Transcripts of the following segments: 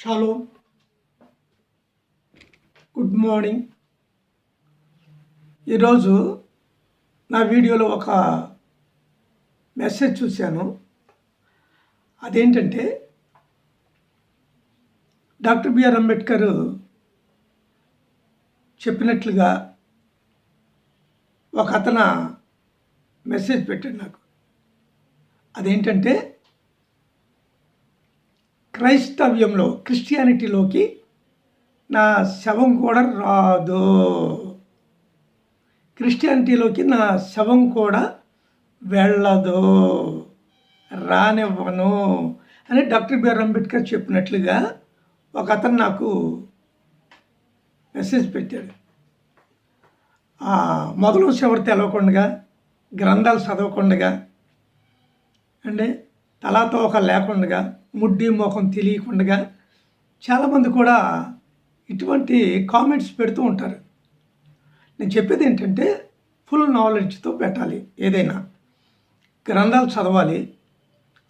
Shallow good morning ఈరోజు నా వీడియోలో ఒక మెసేజ్ చూశాను. అదేంటంటే డాక్టర్ బిఆర్ అంబేద్కర్ చెప్పినట్లుగా ఒక అతను మెసేజ్ పెట్టాడు నాకు. అదేంటంటే క్రైస్తవ్యంలో క్రిస్టియానిటీలోకి నా శవం కూడా రాదు. క్రిస్టియానిటీలోకి నా శవం కూడా వెళ్ళదు. రానివ్వను అని డాక్టర్ బిఆర్ అంబేద్కర్ చెప్పినట్లుగా ఒక అతను నాకు మెసేజ్ పెట్టాడు. మొదలు ఎవరు తెలవకుండా గ్రంథాలు చదవకుండా అంటే తలాతోక ఒక లేకుండా ముడ్డి మొఖం తెలియకుండా చాలామంది కూడా ఇటువంటి కామెంట్స్ పెడుతూ ఉంటారు. నేను చెప్పేది ఏంటంటే ఫుల్ నాలెడ్జ్తో పెట్టాలి ఏదైనా. గ్రంథాలు చదవాలి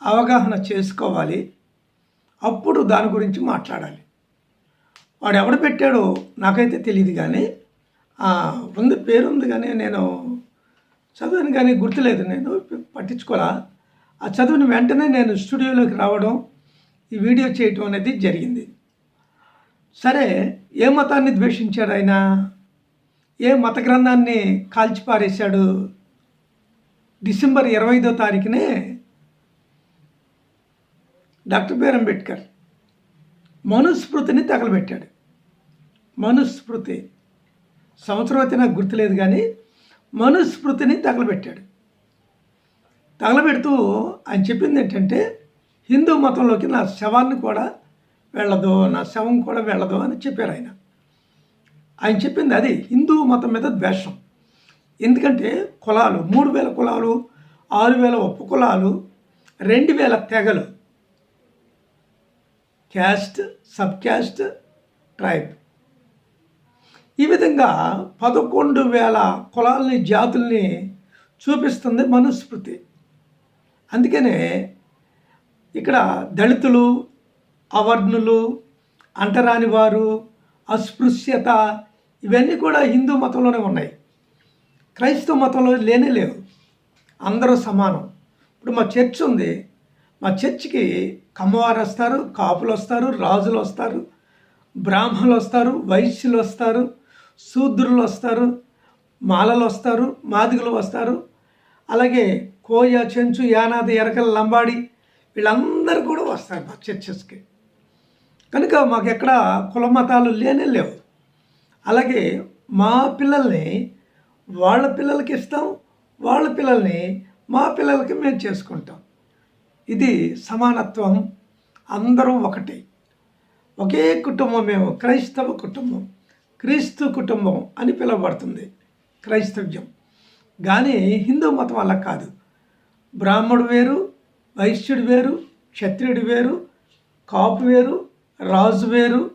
అవగాహన చేసుకోవాలి అప్పుడు దాని గురించి మాట్లాడాలి. వాడు ఎవడు పెట్టాడో నాకైతే తెలియదు కానీ ఆ, ఉంది పేరు ఉంది కానీ నేను చదివాను కానీ గుర్తులేదు. నేను పట్టించుకోరా ఆ చదివిన వెంటనే నేను స్టూడియోలోకి రావడం ఈ వీడియో చేయటం అనేది జరిగింది. సరే ఏ మతాన్ని ద్వేషించాడు ఆయన? ఏ మత గ్రంథాన్ని కాల్చిపారేశాడు? డిసెంబర్ ఇరవై ఐదో తారీఖునే డాక్టర్ బిఆర్ అంబేద్కర్ మనుస్మృతిని తగలబెట్టాడు. మనుస్మృతి. సంవత్సరం అయితే నాకు గుర్తులేదు కానీ మనుస్మృతిని తగలబెట్టాడు. తగలబెడుతూ ఆయన చెప్పింది ఏంటంటే హిందూ మతంలోకి నా శవాన్ని కూడా వెళ్ళదు నా శవం కూడా వెళ్ళదు అని చెప్పారు ఆయన. ఆయన చెప్పింది అది హిందూ మతం మీద ద్వేషం. ఎందుకంటే కులాలు మూడు వేల కులాలు ఆరు వేల ఉప్పు కులాలు రెండు వేల తెగలు. Caste sub caste tribe. ఈ విధంగా పదకొండు వేల కులాలని జాతుల్ని చూపిస్తుంది మనుస్మృతి. అందుకనే ఇక్కడ దళితులు అవర్ణులు అంటరాని వారు అస్పృశ్యత ఇవన్నీ కూడా హిందూ మతంలోనే ఉన్నాయి. క్రైస్తవ మతంలో లేనే లేవు. అందరూ సమానం. ఇప్పుడు మా చర్చ్ ఉంది. మా చర్చికి కమ్మవారు వస్తారు కాపులు వస్తారు రాజులు వస్తారు బ్రాహ్మణులు వస్తారు వైశ్యులు వస్తారు శూద్రులు వస్తారు మాలలు వస్తారు మాదిగలు వస్తారు. అలాగే కోయ చెంచు యానాది ఎరకల లంబాడి వీళ్ళందరూ కూడా వస్తారు మా చర్చెస్కి. కనుక మాకు ఎక్కడ కుల మతాలు లేనే లేవు. అలాగే మా పిల్లల్ని వాళ్ళ పిల్లలకి ఇస్తాం వాళ్ళ పిల్లల్ని మా పిల్లలకి మేము చేసుకుంటాం. ఇది సమానత్వం అందరం ఒకటే. ఒకే కుటుంబం మేము క్రైస్తవ కుటుంబం క్రీస్తు కుటుంబం అని పిలువబడుతుంది క్రైస్తవ్యం. కానీ హిందూ మతం అలా కాదు. బ్రాహ్మడు వేరు వైశ్యుడు వేరు క్షత్రియుడు వేరు కాపు వేరు రాజు వేరు.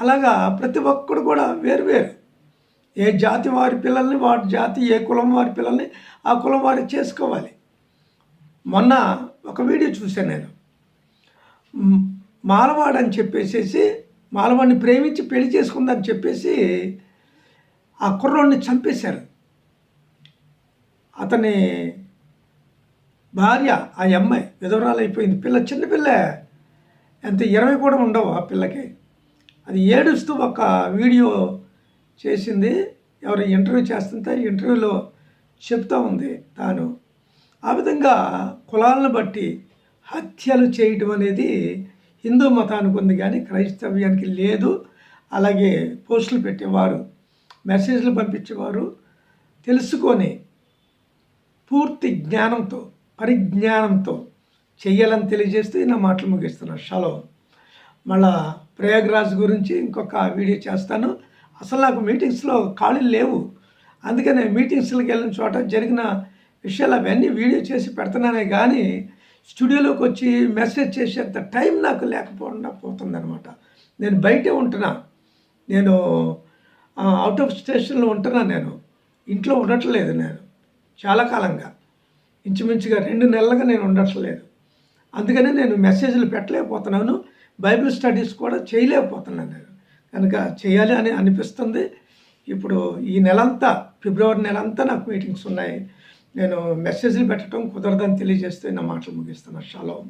అలాగా ప్రతి ఒక్కడు కూడా వేరు వేరు. ఏ జాతి వారి పిల్లల్ని వాటి జాతి ఏ కులం వారి పిల్లల్ని ఆ కులం వారి చేసుకోవాలి. మొన్న ఒక వీడియో చూశాను నేను. మాలవాడు అని చెప్పేసేసి మాలవాడిని ప్రేమించి పెళ్ళి చేసుకుందని చెప్పేసి ఆ కుర్రోడిని చంపేశారు. అతని భార్య ఆ అమ్మాయి విధవరాలు అయిపోయింది పిల్ల చిన్న పిల్ల. ఎంత ఇరవై కూడా ఉండవు ఆ పిల్లకి. అది ఏడుస్తూ ఒక వీడియో చేసింది. ఎవరు ఇంటర్వ్యూ చేస్తుంటే ఇంటర్వ్యూలో చెప్తా ఉంది తాను. ఆ విధంగా కులాలను బట్టి హత్యలు చేయటం అనేది హిందూ మతానికి ఉంది కానీ క్రైస్తవ్యానికి లేదు. అలాగే పోస్టులు పెట్టేవారు మెసేజ్లు పంపించేవారు. తెలుసుకొని పూర్తి జ్ఞానంతో పరిజ్ఞానంతో చెయ్యాలని తెలియజేస్తూ నా మాటలు ముగిస్తున్నాను. షలో. మళ్ళా ప్రయాగ్రాజ్ గురించి ఇంకొక వీడియో చేస్తాను. అసలు నాకు మీటింగ్స్లో ఖాళీలు లేవు. అందుకనే మీటింగ్స్కి వెళ్ళిన చోట జరిగిన విషయాలు అవన్నీ వీడియో చేసి పెడుతున్నానే కానీ స్టూడియోలోకి వచ్చి మెసేజ్ చేసేంత టైం నాకు లేకపోకుండా పోతుందనమాట నేను బయటే ఉంటున్నా. నేను అవుట్ ఆఫ్ స్టేషన్లో ఉంటున్నా నేను. ఇంట్లో ఉండట్లేదు నేను. చాలా కాలంగా. ఇంచుమించుగా రెండు నెలలుగా నేను ఉండట్లేదు. అందుకనే నేను మెసేజ్లు పెట్టలేకపోతున్నాను. బైబిల్ స్టడీస్ కూడా చేయలేకపోతున్నాను నేను. కనుక చేయాలి అని అనిపిస్తుంది. ఇప్పుడు ఈ నెలంతా ఫిబ్రవరి నెలంతా నాకు మీటింగ్స్ ఉన్నాయి. నేను మెసేజ్లు పెట్టడం కుదరదని తెలియజేస్తే నా మాటలు ముగిస్తున్నాను షాలో.